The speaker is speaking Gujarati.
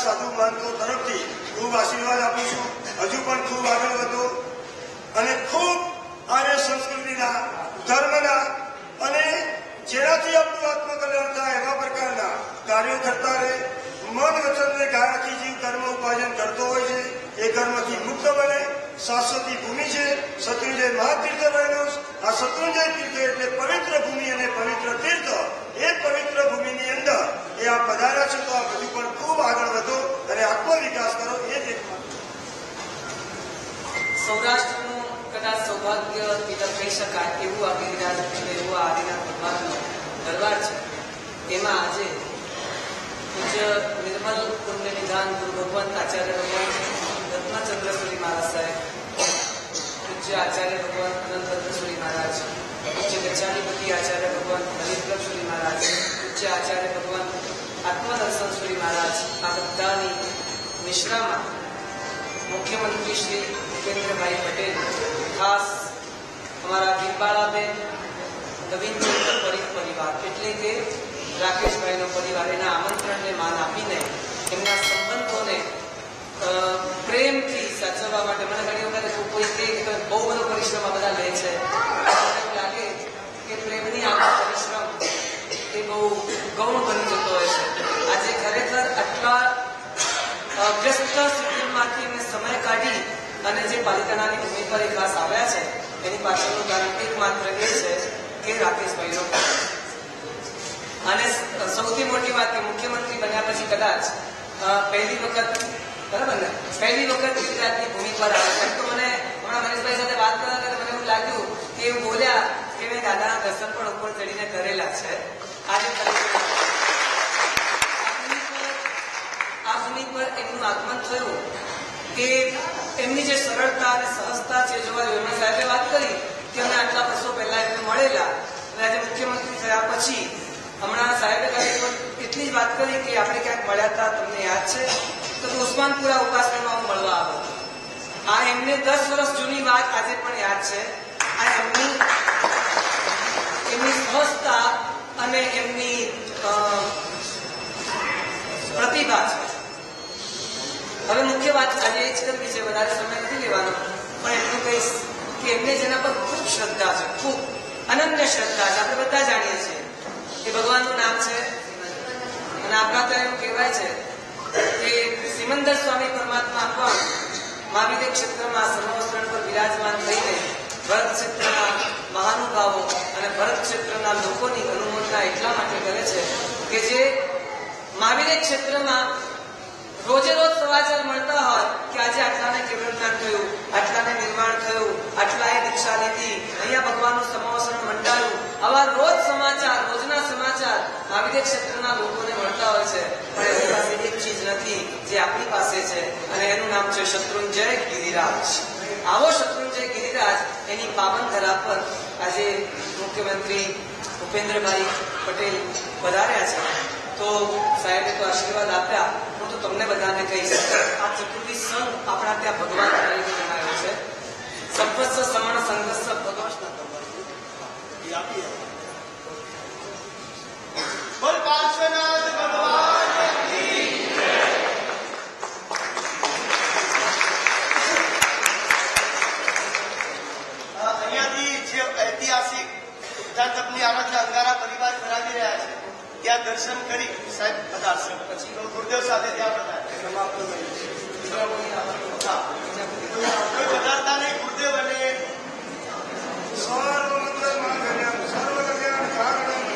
સિદ્ધાંતો તરફથી ખૂબ આશીર્વાદ આપીશું. હજુ પણ ખૂબ આગળ વધો. અને ખૂબ આર્ય સંસ્કૃતિના, ધર્મના અને જેનાથી આપણું આત્મકલ્યાણ થાય એવા પ્રકારના કાર્યો કરતા રહે. મન વચનને ગાયાથી જીવ કર્મ ઉપાર્જન કરતો હોય છે. એ કર્મથી મુક્ત બને. શાશ્વતી ભૂમિ છે. શત્રુંજય મહાતીર્થ રહેલો. આ શત્રુંજય તીર્થ એટલે પવિત્ર ભૂમિ અને પવિત્ર તીર્થ એ પવિત્ર ભૂમિની અંદર એ આ પધાર્યા છે તો આ બધું પણ ખૂબ આગળ વધો અને આત્મવિકાસ કરો એ જ એક સૌરાષ્ટ્રનું કદાચ સૌભાગ્ય તિલક કહી શકાય એવું આ ગિરિરાજ એટલે એવું આદિનાથ ભગવાનનો દરબાર છે. એમાં આજે પૂજ્ય નિર્મલ પુણ્ય નિધાન ગુરુ ભગવંત આચાર્ય ભગવાન રત્નચંદ્ર સુરી મહારાજ સાહેબ, પૂજ્ય આચાર્ય ભગવાન અનંત સુરી મહારાજ, પૂજ્ય ગજાનીપતિ આચાર્ય ભગવાન હરિદ્ર સુરી મહારાજ, પૂજ્ય આચાર્ય ભગવાન આત્મદર્શન સુરી મહારાજ, આ બધાની મિશ્રામાં મુખ્યમંત્રી શ્રી ભૂપેન્દ્રભાઈ પટેલ, ખાસ અમારા બિરબાળાબેન નવીનચંદ્ર પરીખ પરિવાર, એટલે કે રાકેશભાઈનો પરિવાર, એના આમંત્રણને માન આપીને એમના સંબંધોને પ્રેમથી સાચવવા માટે મને ઘણી વખત કોઈ કહે કે બહુ બધો પરિશ્રમ આ બધા લે છે. મને લાગે કે પ્રેમની આ પરિશ્રમ એ બહુ ગૌણ બની જતો હોય છે. આજે ખરેખર આટલા વ્યસ્ત શિબિરમાંથી એમને સમય કાઢી અને જે પાલિકાના ભૂમિ પર આવ્યા છે, એની પાછળનું કારણ એકમાત્ર એ છે કે રાકેશભાઈનો અને સૌથી મોટી વાત કે મુખ્યમંત્રી બન્યા પછી કદાચ પહેલી વખત, બરાબર ને? પહેલી વખત ગુજરાતની ભૂમિ પર તો મને હમણાં મનીષભાઈ સાથે વાત કરતા મને એવું લાગ્યું કે એવું બોલ્યા કે મેં દાદાના દર્શન પણ ઉપર ચડીને કરેલા છે. આજે આ ભૂમિ પર એમનું આગમન થયું કે એમની જે સરળતા અને સહજતા છે જોવા યોગી સાહેબે વાત કરી કે અમે આટલા વર્ષો પહેલા એમને મળેલા અને આજે મુખ્યમંત્રી થયા પછી હમણાં સાહેબે એટલી જ વાત કરી કે આપણે ક્યાંક મળ્યા હતા, તમને યાદ છે? તો ઉસ્માનપુરા ઉપાસનામાં હું મળવા આવ્યો આ એમને દસ વર્ષ જૂની વાત આજે પણ યાદ છે. આ એમની એમની સહજતા અને એમની પ્રતિભા છે. હવે મુખ્ય વાત આજે એ જ કરવી વધારે સમય નથી લેવાનો. પણ એટલું કહીશ કે એમને જેના પર ખૂબ શ્રદ્ધા છે, ખૂબ અનન્ય શ્રદ્ધા છે, આપણે બધા જાણીએ છીએ. કે ભગવાનનું નામ છે અને આપણા તો એવું કહેવાય છે કે સિમંદર સ્વામી પરમાત્મા પણ મહાવીર ક્ષેત્રમાં સમવસ્ત્રણ પર વિરાજમાન થઈને ભરત ક્ષેત્રના મહાનુભાવો અને ભરત ક્ષેત્રના લોકોની અનુમોદના એટલા માટે કરે છે કે જે મહાવીર ક્ષેત્રમાં રોજે રોજ સમાચાર મળતા હોય કે આજે આટલાને કેવળ થયું, આટલાને નિર્માણ થયું આટલાએ દીક્ષા લીધી અહીંયા ભગવાનનું સમાવસન મંડાયું. આવા રોજ સમાચાર, રોજના સમાચાર મહાવીર ક્ષેત્રના લોકોને મળતા હોય છે. પણ એની પાસે એક ચીજ નથી, જે આપણી પાસે છે, અને એનું નામ છે શત્રુંજય ગિરિરાજ. આવો શત્રુંજય ગિરિરાજ એની પાવન ધરા પર આજે મુખ્યમંત્રી ભૂપેન્દ્રભાઈ પટેલ વધાર્યા છે. તો સાહેબે તો આશીર્વાદ આપ્યા. હું તો તમને બધાને કહીશ. આ ચતુર્થી સંઘ આપણા ત્યાં ભગવાન ત્યાં દર્શન કરી સાહેબ પધારશે. પછી ગુરુદેવ સાથે ત્યાં પધારે. હા. કોઈ પધારતા નહીં ગુરુદેવ અને સર્વમંગલ માંગલ્યમ સર્વકલ્યાણ કારણમ